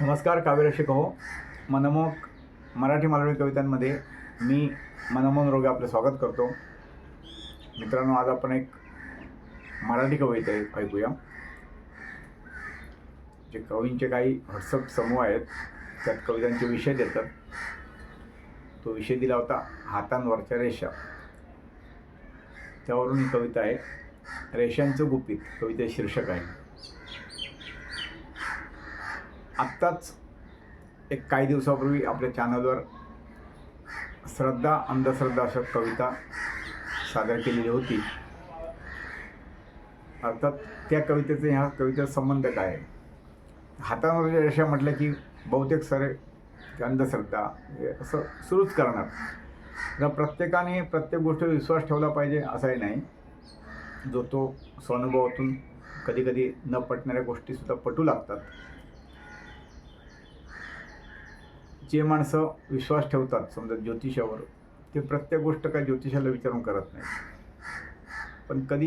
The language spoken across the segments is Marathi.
नमस्कार काव्यरसिक हो मनमोहक मराठी मालवणी कवितांमध्ये मी मनमोहन रोगे आपलं स्वागत करतो. मित्रांनो आज आपण एक मराठी कविता ऐकूया जे कवींचे काही व्हॉट्सअप समूह आहेत त्यात कवितांचे विषय देतात. तो विषय दिला होता हातांवरच्या रेषा. त्यावरून ही कविता आहे रेषांचं गुपित कविता शीर्षक आहे. आत्ताच एक काही दिवसापूर्वी आपल्या चॅनलवर श्रद्धा अंधश्रद्धा अशा कविता सादर केलेली होती. अर्थात त्या कवितेचे ह्या कवितेचा संबंध काय आहे? हातावर रेषा म्हटलं की बहुतेक सारे अंधश्रद्धा हे असं सुरूच करणार. तर प्रत्येकाने प्रत्येक गोष्टीवर विश्वास ठेवला पाहिजे असंही नाही. जो तो स्वानुभवातून कधीकधी न पटणाऱ्या गोष्टीसुद्धा पटू लागतात. जे माणसं विश्वास ठेवतात समजा ज्योतिषावर ते प्रत्येक गोष्ट काय ज्योतिषाला विचारून करत नाही पण कधी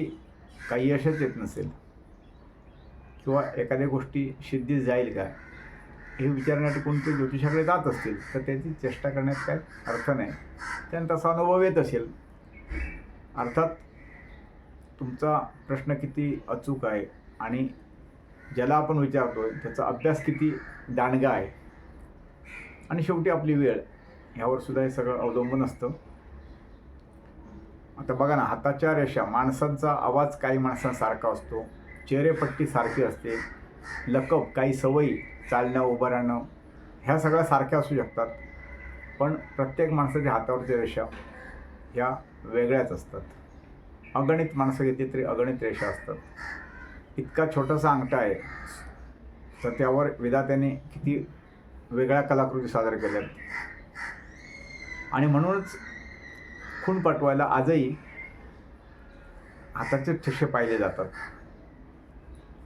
काही यशच येत नसेल किंवा एखाद्या गोष्टी सिद्धी जाईल का हे विचारण्यासाठी कोणते ज्योतिषाकडे जात असतील तर त्याची चेष्टा करण्यात काय अर्थ नाही. त्यांना तसा अनुभव येत असेल अर्थात तुमचा प्रश्न किती अचूक आहे आणि ज्याला आपण विचारतोय त्याचा अभ्यास किती दांडगा आहे आणि शेवटी आपली वेळ. ह्यावर सुद्धा हे सगळं अवलंबून असतं. आता बघा ना हाताच्या रेषा माणसांचा आवाज काही माणसांसारखा असतो. चेहरेपट्टी सारखी असते. लकब काही सवयी चालणं उभं राहणं ह्या सगळ्या सारख्या असू शकतात. पण प्रत्येक माणसाच्या हातावरच्या रेषा ह्या वेगळ्याच असतात. अगणित माणसं घेतली तरी अगणित रेषा असतात. इतका छोटासा अंगठा आहे. तर त्यावर विधात्याने किती वेगळ्या कलाकृती सादर केल्यात. आणि म्हणूनच खून पटवायला आजही हाताचे ठसे पाहिले जातात.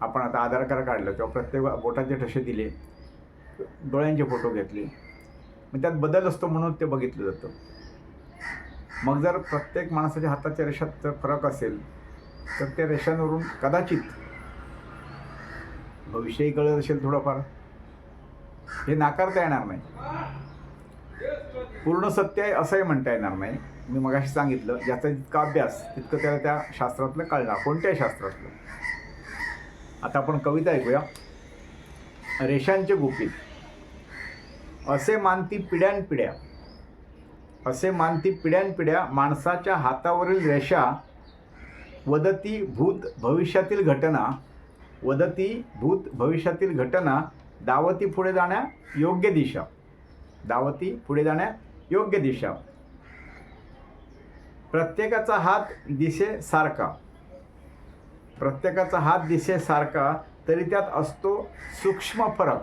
आपण आता आधार कार्ड काढलं तेव्हा प्रत्येक बोटाचे ठसे दिले डोळ्यांचे फोटो घेतले मग त्यात बदल असतो म्हणून ते बघितलं जातं. मग जर प्रत्येक माणसाच्या हाताच्या रेषात जर फरक असेल तर त्या रेषांवरून कदाचित भविष्यही कळत असेल थोडंफार. हे नाकारता येणार नाही. पूर्ण सत्य आहे असंही म्हणता येणार नाही. मी मगाशी सांगितलं ज्याचा जितका अभ्यास तितकं त्याला त्या शास्त्रातलं कळणार कोणत्याही शास्त्रातलं. आता आपण कविता ऐकूया. रेषांचे गुपित. असे मानती पिढ्यानपिढ्या. असे मानती पिढ्यानपिढ्या माणसाच्या हातावरील रेषा वदती भूत भविष्यातील घटना वदती भूत भविष्यातील घटना दावती पुढे जाण्या योग्य दिशा. दावती पुढे जाण्या योग्य दिशा. प्रत्येकाचा हात दिसे सारखा प्रत्येकाचा हात दिसे सारखा तरी त्यात असतो सूक्ष्म फरक.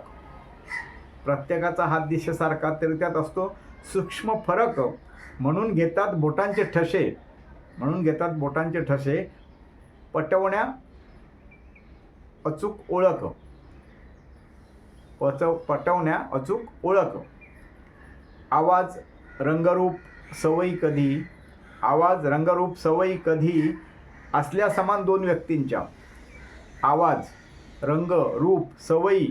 प्रत्येकाचा हात दिशेसारखा तरी त्यात असतो सूक्ष्म फरक. म्हणून घेतात बोटांचे ठसे. म्हणून घेतात बोटांचे ठसे पटवण्या अचूक ओळख. पचव पटवण्या अचूक ओळख. आवाज रंगरूप सवयी कधी? आवाज रंगरूप सवयी कधी असल्या समान दोन व्यक्तींच्या. आवाज रंग रूप सवयी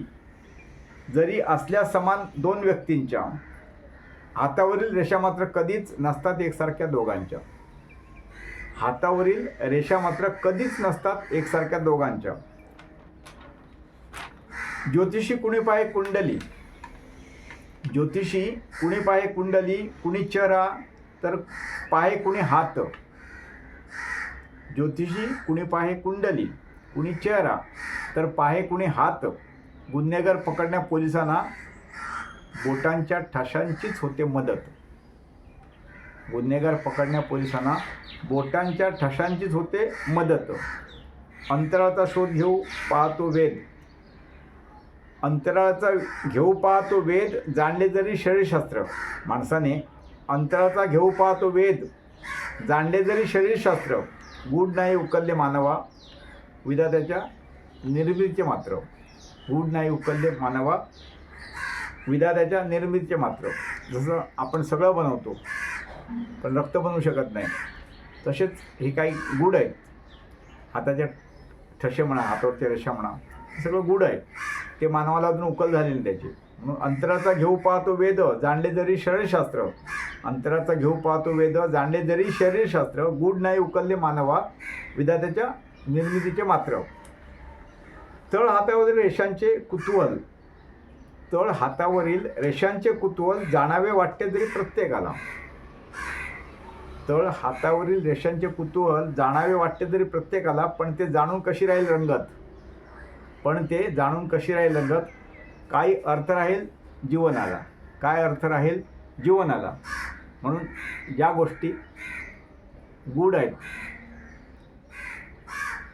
जरी असल्या समान दोन व्यक्तींच्या. हातावरील रेषा मात्र कधीच नसतात एकसारख्या दोघांच्या. हातावरील रेषा मात्र कधीच नसतात एकसारख्या दोघांच्या. ज्योतिषी कुणी पाय कुंडली? ज्योतिषी कुणी पाय कुंडली? कुणी चरा तर पाय कुणी हात. ज्योतिषी कुणी पाहे कुंडली? कुणी चेहरा तर पाहे कुणी हात. गुन्हेगार पकडण्या पोलिसांना बोटांच्या ठशांचीच होते मदत. गुन्हेगार पकडण्या पोलिसांना बोटांच्या ठशांचीच होते मदत. अंतराचा शोध घेऊ पाहतो वेद अंतराचा घेऊ पाहतो वेद जाणले जरी शरीरशास्त्र. माणसाने अंतराचा घेऊ पाहतो वेद जाणले जरी शरीरशास्त्र. गूढ नाही उकलले मानवा विधात्याच्या निर्मितीचे मात्र. गूढ नाही उकलले मानवा विधात्याच्या निर्मितीचे मात्र. जसं आपण सगळं बनवतो पण रक्त बनवू शकत नाही. तसेच हे काही गुड आहेत. हाताच्या ठसे म्हणा हातावरच्या रेषा म्हणा हे सगळं गुड आहे. ते मानवाला अजून उकल झालेली नाही त्याची. म्हणून अंतराचा घेऊ पाहतो वेद जाणले जरी शरीरशास्त्र. अंतराचा घेऊ पाहतो वेद जाणले जरी शरीरशास्त्र गुड नाही उकलले मानवा विधात्याच्या निर्मितीचे मात्र. तळ हातावरील रेषांचे कुतूहल. तळ हातावरील रेषांचे कुतूहल जाणावे वाटते तरी प्रत्येकाला. तळ हातावरील रेषांचे कुतूहल जाणावे वाटते तरी प्रत्येकाला पण ते जाणून कशी राहील रंगत? पण ते जाणून कशी राहील रंगत? काही अर्थ राहील जीवनाला. काय अर्थ राहील जीवनाला? म्हणून ज्या गोष्टी गुड आहेत.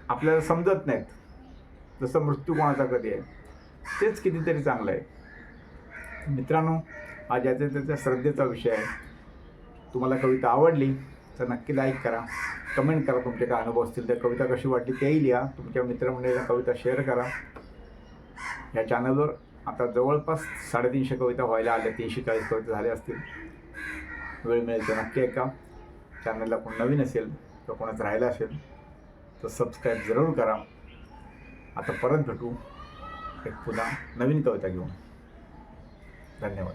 आपल्याला समजत नाहीत. जसं मृत्यू कोणाचा कधी आहे? तेच कितीतरी चांगलं आहे. मित्रांनो हा ज्याच्या त्याच्या श्रद्धेचा विषय आहे. तुम्हाला कविता आवडली तर नक्की लाईक करा. कमेंट करा तुमचे काय अनुभव असतील. तर कविता कशी वाटली तेही लिहा. तुमच्या मित्रमंडळीला कविता शेअर करा. या चॅनलवर आता जवळपास साडेतीनशे कविता व्हायला आल्या. तीनशे चाळीस कविता झाल्या असतील. वेळ मिळेल तर नक्की ऐका. चॅनलला कोण नवीन असेल किंवा कोणाच राहिला असेल तर सबस्क्राईब जरूर करा. आता परत भेटू. एक पुन्हा नवीन कविता घेऊन. धन्यवाद.